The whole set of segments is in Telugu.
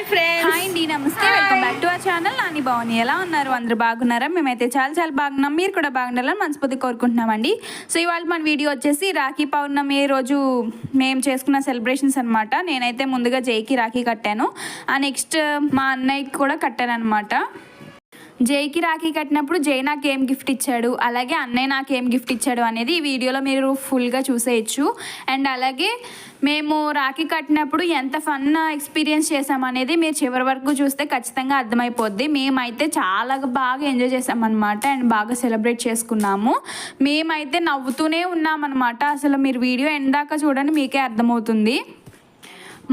హాయ్ ఫ్రెండ్స్ హాయ్ అండి నమస్తే welcome back to our channel Nani Bhavani ఎలా ఉన్నారు? అందరూ బాగున్నారా? మేమైతే చాలా చాలా బాగున్నాం. మీరు కూడా బాగుండాలని మనస్ఫూర్తి కోరుకుంటున్నామండి. సో ఇవాళ మన వీడియో వచ్చేసి రాఖీ పౌర్ణమి రోజు మేము చేసుకున్న సెలబ్రేషన్స్ అనమాట నేనైతే ముందుగా జైకి రాఖీ కట్టాను. ఆ నెక్స్ట్ మా అన్నయ్యకి కూడా కట్టాను అనమాట జైకి రాఖీ కట్టినప్పుడు జై నాకు ఏం గిఫ్ట్ ఇచ్చాడు అలాగే అన్నయ్య నాకు ఏం గిఫ్ట్ ఇచ్చాడు అనేది ఈ వీడియోలో మీరు ఫుల్గా చూసేయచ్చు. అండ్ అలాగే మేము రాఖీ కట్టినప్పుడు ఎంత ఫన్ ఎక్స్పీరియన్స్ చేసామనేది మీరు చివరి వరకు చూస్తే ఖచ్చితంగా అర్థమైపోద్ది. మేమైతే చాలా బాగా ఎంజాయ్ చేసామన్నమాట అండ్ బాగా సెలబ్రేట్ చేసుకున్నాము. మేమైతే నవ్వుతూనే ఉన్నామన్నమాట. అసలు మీరు వీడియో ఎందాక చూడండి మీకే అర్థమవుతుంది.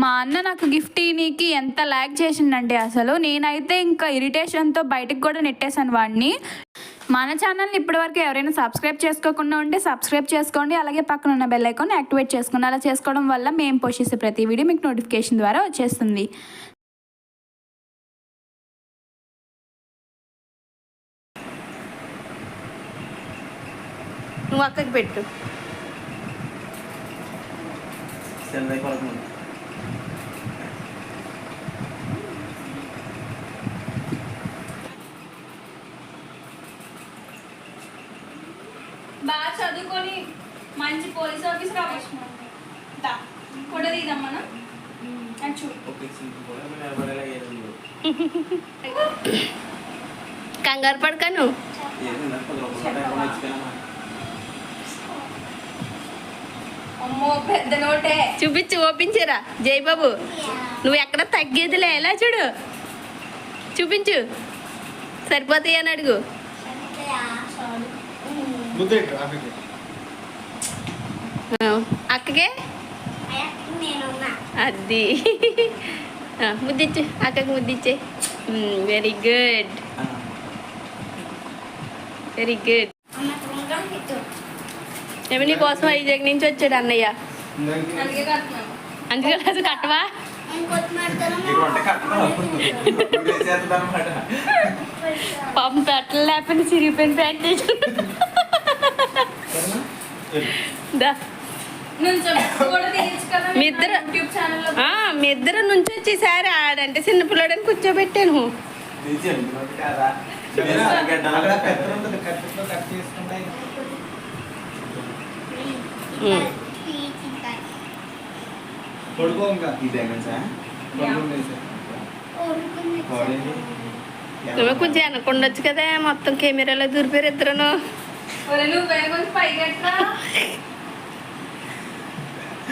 మా అన్న నాకు గిఫ్ట్ నీకి ఎంత ల్యాక్ చేసిండంటే అసలు నేనైతే ఇంకా ఇరిటేషన్తో బయటకు కూడా నెట్టేశాను వాడిని. మన ఛానల్ని ఇప్పటివరకు ఎవరైనా సబ్స్క్రైబ్ చేసుకోకుండా ఉంటే సబ్స్క్రైబ్ చేసుకోండి అలాగే పక్కన ఉన్న బెల్ ఐకాన్ యాక్టివేట్ చేసుకోండి అలా చేసుకోవడం వల్ల మేము పోస్ట్ చేసే ప్రతి వీడియో మీకు నోటిఫికేషన్ ద్వారా వచ్చేస్తుంది. నువ్వు అక్కకి పెట్టు. మంచి పోలీస్ ఆఫీసర్ అవ్వచ్చు కూడా తీద్దాం మనం. మనం ఎవరైనా ఏది కంగారు పడకను చూపించు ఓపించరా. జై బాబు. నువ్వు ఎక్కడ తగ్గేదిలే ఎలా చూడు. చూపించు. సరిపోతాయి అని అడుగు. అక్కకే? అది. ఆ, ముద్దిచ్చు. అక్కకి ముద్దిచ్చే. వెరీ గుడ్ వెరీ గుడ్ ఏమి నీ కోసం ఐజాగ్ నుంచి వచ్చాడు అన్నయ్య? అందుకే అది కట్టవా? పాపం పెట్టలు లేకపోతే చిరిగిపోయిన ప్యాంట్ దా నుంచో కూడా తీయచ్చు కదా మీ ఇద్దరు- యూట్యూబ్ ఛానల్లో ఆ, మీ ఇద్దరు నుంచి వచ్చేసారి ఆడంటే చిన్న పిల్లడని కూర్చోబెట్టాను. నువ్వు కొంచెం వెనకుండొచ్చు కదా మొత్తం కెమెరాలో దూరిపోయారు ఇద్దరును నువ్వు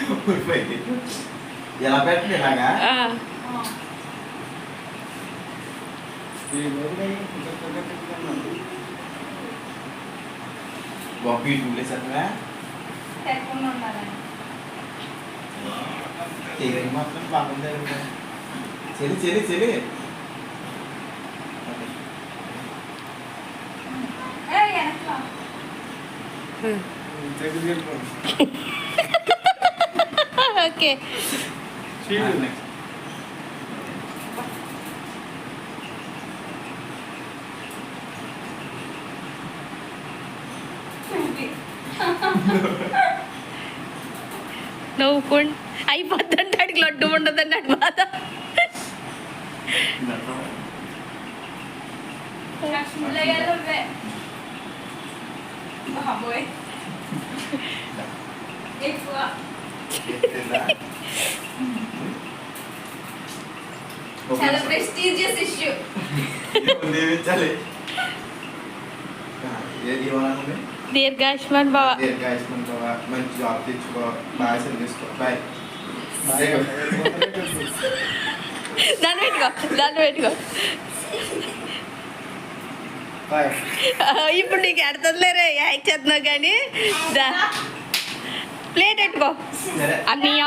ఎలా పెట్టండి ఇలాగా. బాబు యూట్యూబ్ లేసా తెప్పకుండా ఉండాలని చేయడం మాత్రం బాగుంది చెలి చెలి చెలి ఏ వెనక్లా దగ్గరికి వెళ్ళిపోండి. ఓకే. చీడు. నవ్వుకోండి. అయిపోద్దంటే అడిగి లడ్డు ఉండదండి అటు బాధ. ఎక్కువ. చాలా ప్రెస్టీజియస్ ఇష్యూ. దేవించాలి. ఏది ఇవ్వాలనుంది దీర్ఘాయుష్మాన్ బావ మంచి జాబ్ తెచ్చుకో. బాగా చదివించుకో బాయ్. దాన్ని పెట్టుకో. దాన్ని పెట్టుకో. ఇప్పుడు నీకు ఎడతలేరే యాక్ చేస్తున్నావు కానీ? దా. పెట్టుకో అన్నయ్య.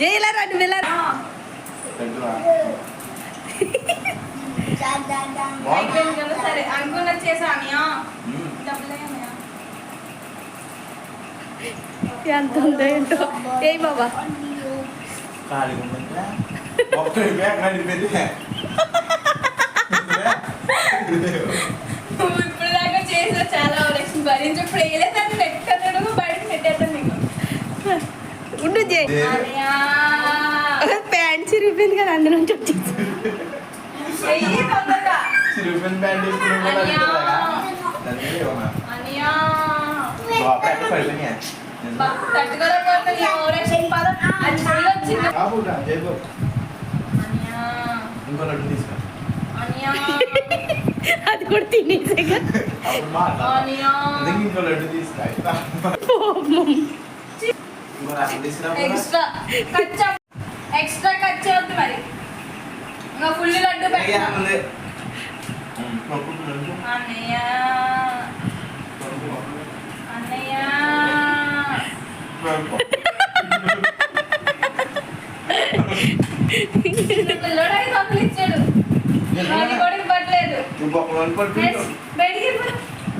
జైలరా నువ్వు వెళ్ళరా? సరే అనుకున్న చేసానియా మ్మ్. డబ్బులు ఏమయ్యా ఎంత ఉందో ఏంటో? ఏ బాబా? ఒక్కడి బ్యాగ్ జైబు. అనియా, ఇంకో లడ్డు తీసుకో. అనియా, అది కూడా. అందుకే ఇంకో లడ్డు తీసుకురా. ఎక్స్ట్రా కచ్చా ఎక్స్ట్రా కట్ చేయొద్దు మరి ఇంకా ఫుల్ లడ్డు అయ్యా, పెట్టా ఉంది. ఉమ్, పప్పు లడ్డు. అన్నయ్య. అన్నయ్య. పిల్లడు ఐదు వందలు ఇచ్చాడు అది కూడా ఇవ్వట్లేదు బయటికి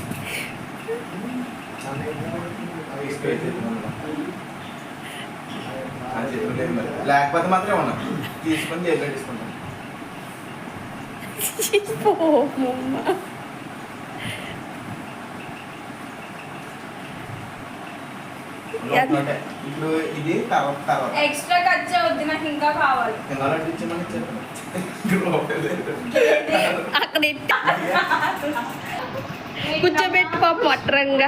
లేకపోతే ఉన్నా. తీసుకొని ఇప్పుడు ఇది తర్వాత తర్వాత. ఎక్స్ట్రా ఖర్చు వద్దు నాకు ఇంకా కావాలి. అక్కడ కూర్చోబెట్టి పాప మొట్టరంగా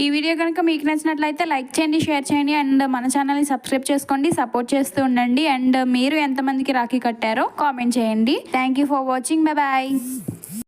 ఈ వీడియో కనుక మీకు నచ్చినట్లయితే లైక్ చేయండి షేర్ చేయండి అండ్ మన ఛానల్ని సబ్స్క్రైబ్ చేసుకోండి సపోర్ట్ చేస్తూ ఉండండి. అండ్ మీరు ఎంతమందికి రాఖీ కట్టారో కామెంట్ చేయండి. Thank you for watching bye bye